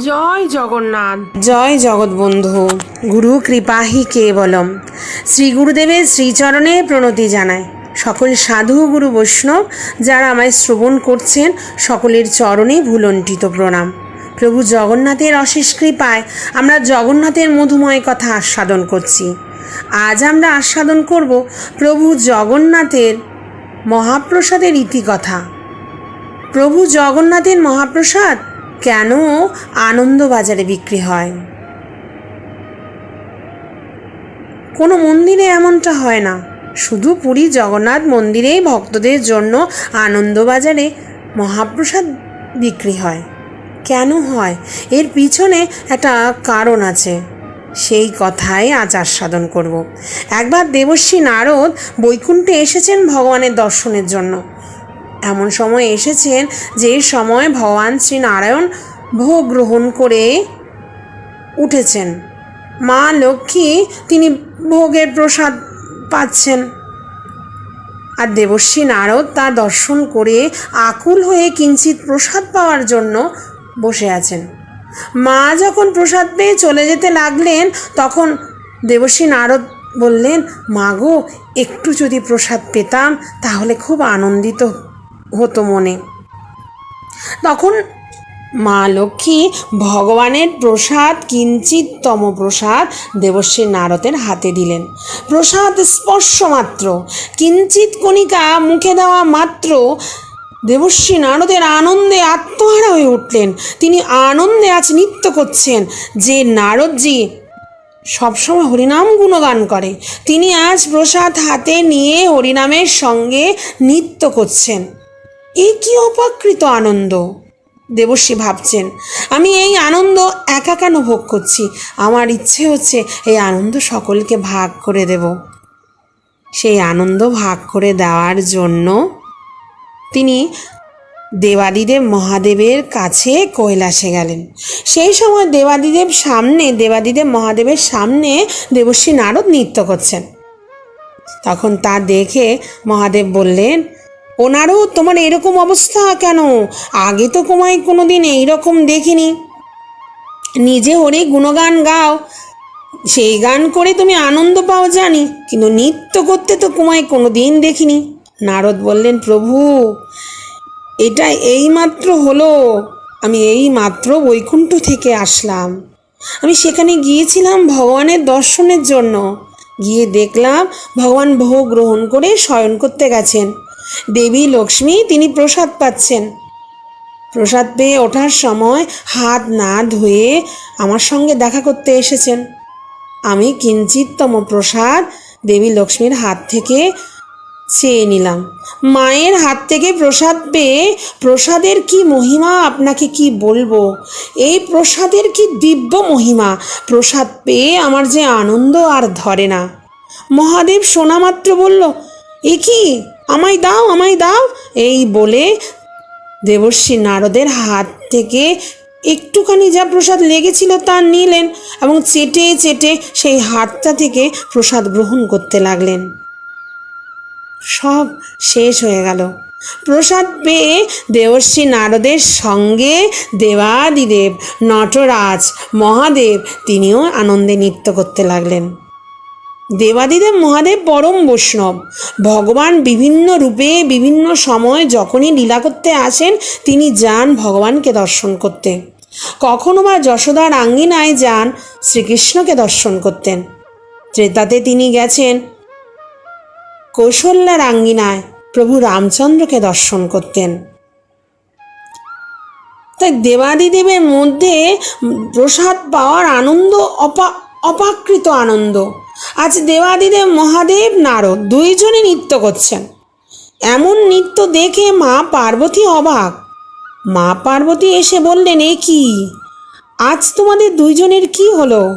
জয় জগন্নাথ। জয় জগৎবন্ধু। গুরু কৃপাহি কেবলম। শ্রী গুরুদেবের শ্রীচরণে প্রণতি জানায় সকল সাধু গুরু বৈষ্ণব যারা আমায় শ্রবণ করছেন, সকলের চরণে ভুলণ্ঠিত প্রণাম। প্রভু জগন্নাথের অশেষ কৃপায় আমরা জগন্নাথের মধুময় কথা আস্বাদন করছি। আজ আমরা আস্বাদন করব প্রভু জগন্নাথের মহাপ্রসাদের ইতিকথা প্রভু জগন্নাথের মহাপ্রসাদ কেন আনন্দবাজারে বিক্রি হয়? কোনো মন্দিরে এমনটা হয় না। শুধু পুরী জগন্নাথ মন্দিরেই ভক্তদের জন্য আনন্দবাজারে মহাপ্রসাদ বিক্রি হয়। কেন হয়? এর পিছনে একটা কারণ আছে। সেই কথাই আজ আস্বাদন করব। একবার দেবশ্রী নারদ বৈকুণ্ঠে এসেছেন ভগবানের দর্শনের জন্য। এমন সময় এসেছেন যে সময় ভগবান শ্রী নারায়ণ ভোগ গ্রহণ করে উঠেছেন। মা লক্ষ্মী তিনি ভোগের প্রসাদ পাচ্ছেন। আর দেবশ্রী নারদ তা দর্শন করে আকুল হয়ে কিঞ্চিত প্রসাদ পাওয়ার জন্য বসে আছেন। মা যখন প্রসাদ পেয়ে চলে যেতে লাগলেন, তখন দেবশ্রী নারদ বললেন, মা গো, একটু যদি প্রসাদ পেতাম, তাহলে খুব আনন্দিত হতো মনে। তখন মা লক্ষ্মী ভগবানের প্রসাদ কিঞ্চিততম প্রসাদ দেবশ্রী নারদের হাতে দিলেন। প্রসাদ স্পর্শ মাত্র কিঞ্চিত কণিকা মুখে দেওয়া মাত্র দেবশ্রী নারদের আনন্দে আত্মহারা হয়ে উঠলেন। তিনি আনন্দে আজ নৃত্য করছেন, যে নারদজি সবসময় হরিনাম গুণগান করে। তিনি আজ প্রসাদ হাতে নিয়ে হরিনামের সঙ্গে নৃত্য করছেন। এ কি অপাকৃত আনন্দ? দেবশ্রী ভাবছেন, আমি এই আনন্দ একা কেন ভোগ করছি? আমার ইচ্ছে হচ্ছে এই আনন্দ সকলকে ভাগ করে দেব। সেই আনন্দ ভাগ করে দেওয়ার জন্য তিনি দেবাদিদেব মহাদেবের কাছে কৈলাসে গেলেন। সেই সময় দেবাদিদেব সামনে, দেবাদিদেব মহাদেবের সামনে দেবশ্রী নারদ নৃত্য করছেন। তখন তা দেখে মহাদেব বললেন ওনারও তোমার এরকম অবস্থা কেন? আগে তো তোমায় কোনো দিন এইরকম দেখিনি। নিজে হরে গুণগান গাও। সেই গান করে তুমি আনন্দ পাও জানি, কিন্তু নৃত্য করতে তো কুমায় কোনো দিন দেখিনি। নারদ বললেন, প্রভু, এটা এই মাত্র হলো। আমি এই মাত্র বৈকুণ্ঠ থেকে আসলাম। আমি সেখানে গিয়েছিলাম ভগবানের দর্শনের জন্য। গিয়ে দেখলাম ভগবান ভোগ গ্রহণ করে শয়ন করতে গেছেন। দেবী লক্ষ্মী তিনি প্রসাদ পাচ্ছেন। প্রসাদ পেয়ে ওঠার সময় হাত না ধুয়ে আমার সঙ্গে দেখা করতে এসেছেন। আমি কিঞ্চিততম প্রসাদ দেবী লক্ষ্মীর হাত থেকে চেয়ে নিলাম। মায়ের হাত থেকে প্রসাদ পেয়ে প্রসাদের কি মহিমা, আপনাকে কি বলব? এই প্রসাদের কি দিব্য মহিমা? প্রসাদ পেয়ে আমার যে আনন্দ আর ধরে না। মহাদেব শোনা মাত্র বলল, এ কি? আমায় দাও আমায় দাও। এই বলে দেবশ্রী নারদের হাত থেকে একটুখানি যা প্রসাদ লেগেছিল তা নিলেন এবং চেটে চেটে সেই হাতটা থেকে প্রসাদ গ্রহণ করতে লাগলেন। সব শেষ হয়ে গেল। প্রসাদ পেয়ে দেবশ্রী নারদের সঙ্গে দেবাদিদেব, নটরাজ, মহাদেব তিনিও আনন্দে নৃত্য করতে লাগলেন। দেবাদিদেব মহাদেব পরম বৈষ্ণব। ভগবান বিভিন্ন রূপে, বিভিন্ন সময় যখনই লীলা করতে আসেন, তিনি যান ভগবানকে দর্শন করতে। কখনো বা যশোদার আঙ্গিনায় যান শ্রীকৃষ্ণকে দর্শন করতেন। ত্রেতাতে তিনি গেছেন কৌশল্যার আঙ্গিনায়, প্রভু রামচন্দ্রকে দর্শন করতেন। তাই দেবাদিদেবের মধ্যে প্রসাদ পাওয়ার আনন্দ, অপা, অপাকৃত আনন্দ। আজ দেবাদিদেব মহাদেব নারদ দুইজনে নৃত্য করছেন। এমন নৃত্য দেখে মা পার্বতী অবাক। মা পার্বতী এসে বললেন, এ কি? আজ তোমাদের দুইজনের কি হলো?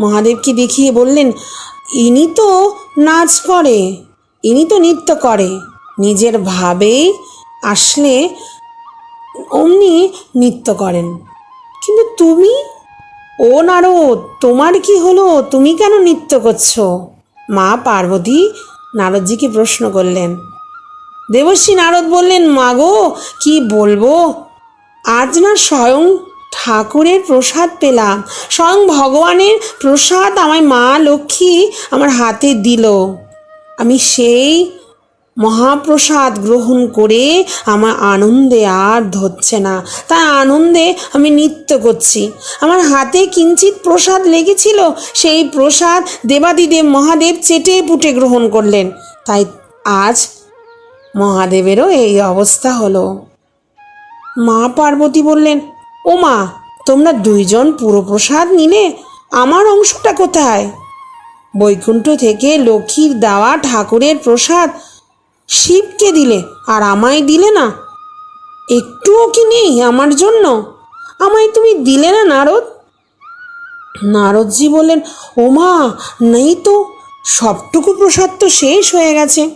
মহাদেবকে দেখিয়ে বললেন, ইনি তো নাচ করে, ইনি তো নৃত্য করে। নিজের ভাবেই আসলে অমনি নৃত্য করেন। কিন্তু তুমি ও নারদ, তোমার কি হলো? তুমি কেন নৃত্য করছ? মা পার্বতী নারদজিকে প্রশ্ন করলেন। দেবশ্রী নারদ বললেন মাগো কি বলব? আজ না স্বয়ং ঠাকুরের প্রসাদ পেলাম। স্বয়ং ভগবানের প্রসাদ আমায় মা লক্ষ্মী আমার হাতে দিল। আমি সেই মহাপ্রসাদ গ্রহণ করে আমার আনন্দে আর ধরছে না। তাই আনন্দে আমি নৃত্য করছি। আমার হাতে কিঞ্চিত প্রসাদ লেগেছিল, সেই প্রসাদ দেবাদিদেব মহাদেব চেটে পুটে গ্রহণ করলেন। তাই আজ মহাদেবেরও এই অবস্থা হলো। মা পার্বতী বললেন, ও মা, তোমরা দুইজন পুরো প্রসাদ নিলে? আমার অংশটা কোথায়? বৈকুণ্ঠ থেকে লক্ষ্মীর দেওয়া ঠাকুরের প্রসাদ শিবকে দিলে আর আমায় দিলে না? একটুও কি নেই আমার জন্য? আমায় তুমি দিলে না নারদ? নারদজি বললেন ও মা নেই তো, সবটুকু প্রসাদ তো শেষ হয়ে গেছে।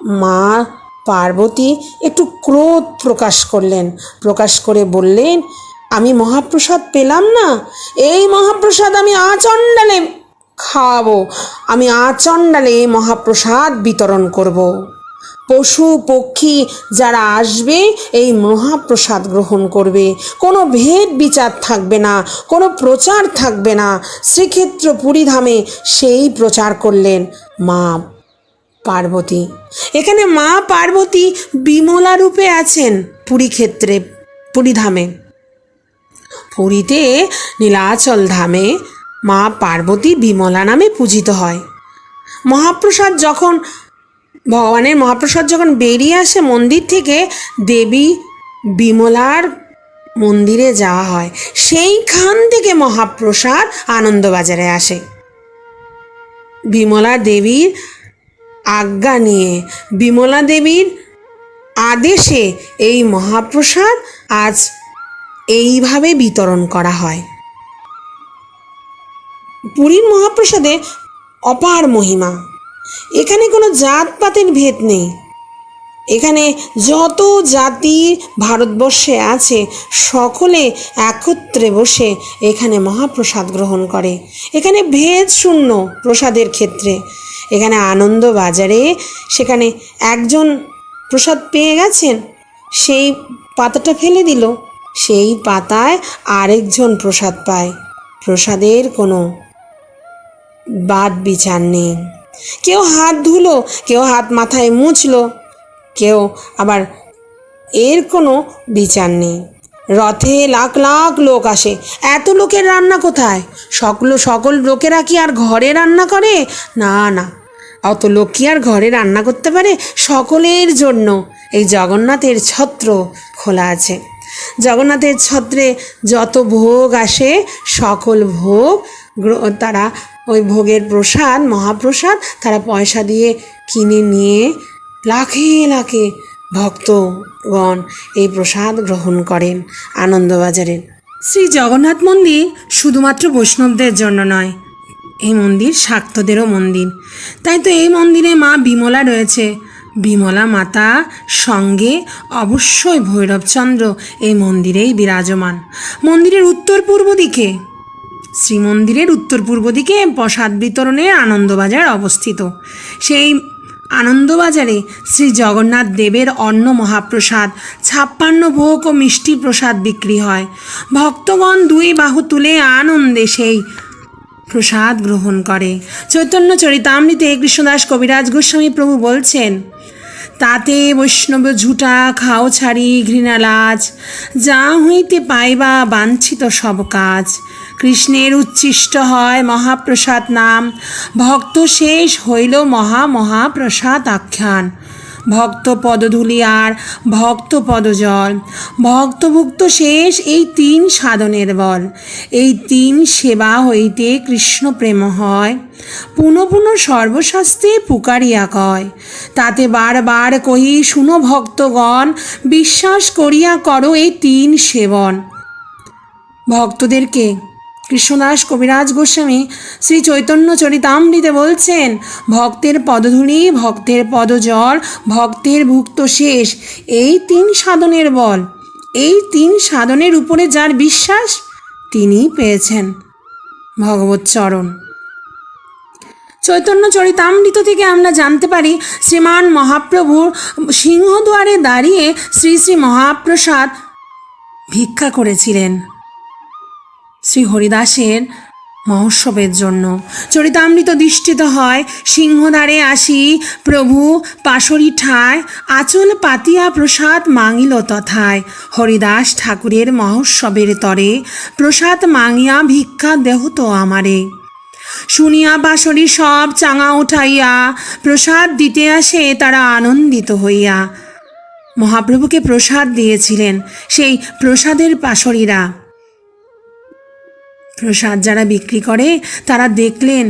মা পার্বতী একটু ক্রোধ প্রকাশ করলেন। প্রকাশ করে বললেন, আমি মহাপ্রসাদ পেলাম না, এই মহাপ্রসাদ আমি আচণ্ডালে খাওয়াবো। আমি আচণ্ডালে মহাপ্রসাদ বিতরণ করব। পশু, পক্ষী যারা আসবে, এই মহাপ্রসাদ গ্রহণ করবে। কোনো ভেদ বিচার থাকবে না, কোনো প্রচার থাকবে না। শ্রীক্ষেত্র পুরীধামে সেই প্রচার করলেন মা পার্বতী। এখানে মা পার্বতী বিমলা রূপে আছেন পুরী ক্ষেত্রে পুরীধামে। পুরীতে নীলাচল ধামে মা পার্বতী বিমলা নামে পূজিত হয়। মহাপ্রসাদ যখন, ভগবানের মহাপ্রসাদ যখন বেরিয়ে আসে মন্দির থেকে, দেবী বিমলার মন্দিরে যাওয়া হয়। সেইখান থেকে মহাপ্রসাদ আনন্দবাজারে আসে। বিমলা দেবীর আজ্ঞা নিয়ে, বিমলা দেবীর আদেশে এই মহাপ্রসাদ আজ এইভাবে বিতরণ করা হয়। পুরীর মহাপ্রসাদে অপার মহিমা। এখানে কোনো জাতপাতের ভেদ নেই। এখানে যত জাতি ভারতবর্ষে আছে, সকলে একত্রে বসে এখানে মহাপ্রসাদ গ্রহণ করে। এখানে ভেদ শূন্য প্রসাদের ক্ষেত্রে। এখানে আনন্দ বাজারে সেখানে একজন প্রসাদ পেয়ে গেছেন, সেই পাতাটা ফেলে দিল। সেই পাতায় আরেকজন প্রসাদ পায়। প্রসাদের কোনো বাদ বিচার নেই। কেউ হাত ধুলো, কেউ হাত মাথায় মুছলো, কেউ আবার এর কোনো বিচার নেই। রথে লাখ লাখ লোক আসে, এত লোকের রান্না কোথায়? সকল সকল লোকেরা কি আর ঘরে রান্না করে? না না। অত লোক কি আর ঘরে রান্না করতে পারে? সকলের জন্য এই জগন্নাথের ছত্র খোলা আছে। জগন্নাথের ছত্রে যত ভোগ আসে, সকল ভোগ তারা ওই ভোগের প্রসাদ, মহাপ্রসাদ তারা পয়সা দিয়ে কিনে নিয়ে লাখে লাখে ভক্তগণ এই প্রসাদ গ্রহণ করেন আনন্দবাজারের। শ্রী জগন্নাথ মন্দির শুধুমাত্র বৈষ্ণবদের জন্য নয়, এই মন্দির শাক্তদেরও মন্দির। তাই তো এই মন্দিরে মা বিমলা রয়েছে। বিমলা মাতা সঙ্গে অবশ্যই ভৈরবচন্দ্র এই মন্দিরেই বিরাজমান। মন্দিরের উত্তর পূর্ব দিকে শ্রীমন্দিরের উত্তর পূর্ব দিকে প্রসাদ বিতরণের আনন্দবাজার অবস্থিত। সেই আনন্দবাজারে শ্রী জগন্নাথ দেবের অন্ন মহাপ্রসাদ, ছাপ্পান্ন ভোগ ও মিষ্টি প্রসাদ বিক্রি হয়। ভক্তগণ দুই বাহু তুলে আনন্দে সেই প্রসাদ গ্রহণ করে। চৈতন্য চরিতামৃতে কৃষ্ণদাস কবিরাজ গোস্বামী প্রভু বলছেন তাতে বৈষ্ণব ঝুটা, খাও ছাড়ি, ঘৃণালাজ। যা হইতে পাইবা বাঞ্ছিত সব কাজ। কৃষ্ণের উচ্ছিষ্ট হয় মহাপ্রসাদ নাম। ভক্ত শেষ হইল মহা মহাপ্রসাদ আখ্যান। ভক্ত পদধূলি আর ভক্ত পদজল ভক্তভুক্ত শেষ এই তিন সাধনের বল। এই তিন সেবা হইতে কৃষ্ণ প্রেম হয়। পুনঃ পুনঃ সর্বশাস্ত্রে পুকারিয়া কয়। তাতে বারবার কহি, শুনো ভক্তগণ, বিশ্বাস করিয়া করো এই তিন সেবন। ভক্তদেরকে কৃষ্ণদাস কবিরাজ গোস্বামী শ্রী চৈতন্য চরিতামৃতে বলছেন, ভক্তের পদধূলি, ভক্তের পদজল ভক্তের ভুক্ত শেষ। এই তিন সাধনের বল। এই তিন সাধনের উপরে যার বিশ্বাস তিনি পেয়েছেন ভগবত চরণ। চৈতন্য চরিতামৃত থেকে আমরা জানতে পারি, শ্রীমান মহাপ্রভুর সিংহদুয়ারে দাঁড়িয়ে শ্রী শ্রী মহাপ্রসাদ ভিক্ষা করেছিলেন। শ্রী হরিদাসের মহোৎসবের জন্য। চরিতামৃত দৃষ্টিত হয় সিংহদ্বারে আসি, প্রভু পাশরি ঠায় আচল পাতিয়া প্রসাদ মাঙিল তথায়। হরিদাস ঠাকুরের মহোৎসবের তরে প্রসাদ মাঙিয়া ভিক্ষা দেহ তো আমারে। শুনিয়া বাসরি সব চাঙা উঠাইয়া প্রসাদ দিতে আসে তারা আনন্দিত হইয়া। মহাপ্রভুকে প্রসাদ দিয়েছিলেন সেই প্রসাদের পাশরীরা প্রসাদ যারা বিক্রি করে, তারা দেখলেন,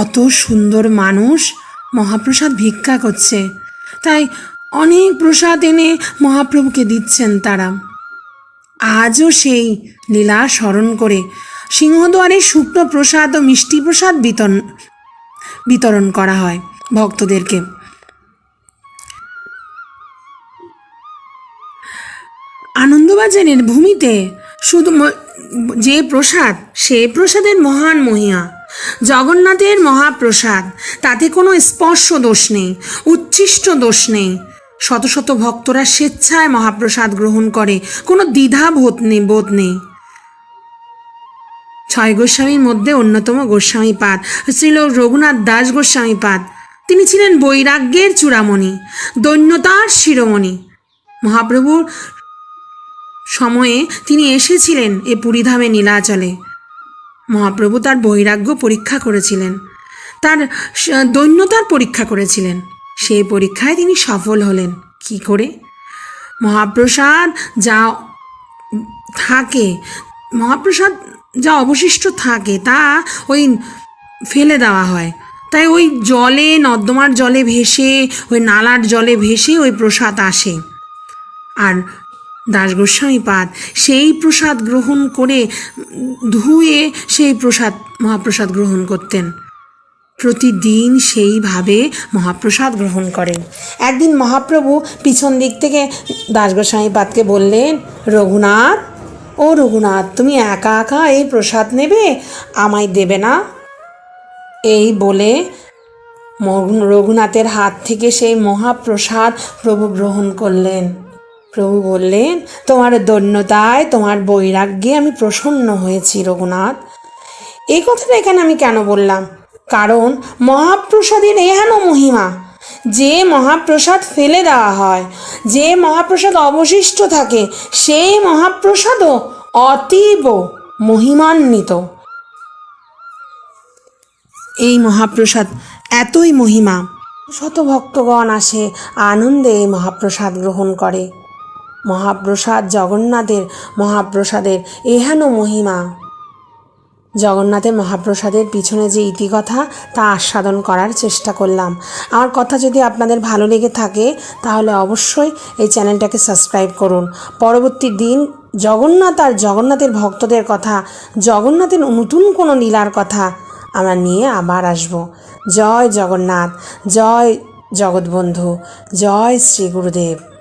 অত সুন্দর মানুষ মহাপ্রসাদ ভিক্ষা করছে। তাই অনেক প্রসাদ এনে মহাপ্রভুকে দিচ্ছেন তারা। আজও সেই লীলা স্মরণ করে সিংহদুয়ারে শুকনো প্রসাদ ও মিষ্টি প্রসাদ বিতরণ বিতরণ করা হয় ভক্তদেরকে। আনন্দবাজারের ভূমিতে শুধু যে প্রসাদ, সে প্রসাদের মহান মহিয়া জগন্নাথের মহাপ্রসাদ, তাতে কোনো স্পর্শ দোষ নেই, উচ্ছিষ্ট দোষ নেই। শত শত ভক্তরা স্বেচ্ছায় মহাপ্রসাদ গ্রহণ করে, কোনো দ্বিধা বোধ নেই বোধ নেই। ছয় গোস্বামীর মধ্যে অন্যতম গোস্বামী পাদ ছিল রঘুনাথ দাস গোস্বামী পাদ। তিনি ছিলেন বৈরাগ্যের চূড়ামণি, দৈন্যতার শিরোমণি। মহাপ্রভুর সময়ে তিনি এসেছিলেন এ পুরীধামে নীলাচলে। মহাপ্রভু তার বৈরাগ্য পরীক্ষা করেছিলেন। তার দৈন্যতার পরীক্ষা করেছিলেন। সেই পরীক্ষায় তিনি সফল হলেন। কি করে? মহাপ্রসাদ যা থাকে, মহাপ্রসাদ যা অবশিষ্ট থাকে, তা ওই ফেলে দেওয়া হয়। তাই ওই জলে, নর্দমার জলে ভেসে, ওই নালার জলে ভেসে ওই প্রসাদ আসে। আর দাস গোস্বামী পাদ সেই প্রসাদ গ্রহণ করে ধুয়ে সেই প্রসাদ, মহাপ্রসাদ গ্রহণ করতেন। প্রতিদিন সেইভাবে মহাপ্রসাদ গ্রহণ করেন। একদিন মহাপ্রভু পিছন দিক থেকে দাস গোস্বামী পাদকে বললেন, রঘুনাথ, ও রঘুনাথ, তুমি একা একা এই প্রসাদ নেবে? আমায় দেবে না? এই বলে রঘুনাথের হাত থেকে সেই মহাপ্রসাদ প্রভু গ্রহণ করলেন। প্রভু বললেন, তোমার দৈন্যতায়, তোমার বৈরাগ্যে আমি প্রসন্ন হয়েছি, রঘুনাথ। এই কথাটা এখানে আমি কেন বললাম? কারণ মহাপ্রসাদের এহেন মহিমা, যে মহাপ্রসাদ ফেলে দেওয়া হয়, যে মহাপ্রসাদ অবশিষ্ট থাকে, সেই মহাপ্রসাদও অতীব মহিমান্বিত। এই মহাপ্রসাদ এতই মহিমা। শত ভক্তগণ আসে, আনন্দে এই মহাপ্রসাদ গ্রহণ করে। মহাপ্রসাদ জগন্নাথের মহাপ্রসাদের এহেন মহিমা। জগন্নাথের মহাপ্রসাদের পিছনে যে ইতিকথা, তা আস্বাদন করার চেষ্টা করলাম। আমার কথা যদি আপনাদের ভালো লেগে থাকে, তাহলে অবশ্যই এই চ্যানেলটাকে সাবস্ক্রাইব করুন। পরবর্তী দিন জগন্নাথ আর জগন্নাথের ভক্তদের কথা, জগন্নাথের নতুন কোনো লীলার কথা আমরা নিয়ে আবার আসব। জয় জগন্নাথ, জয় জগৎবন্ধু, জয় শ্রী গুরুদেব।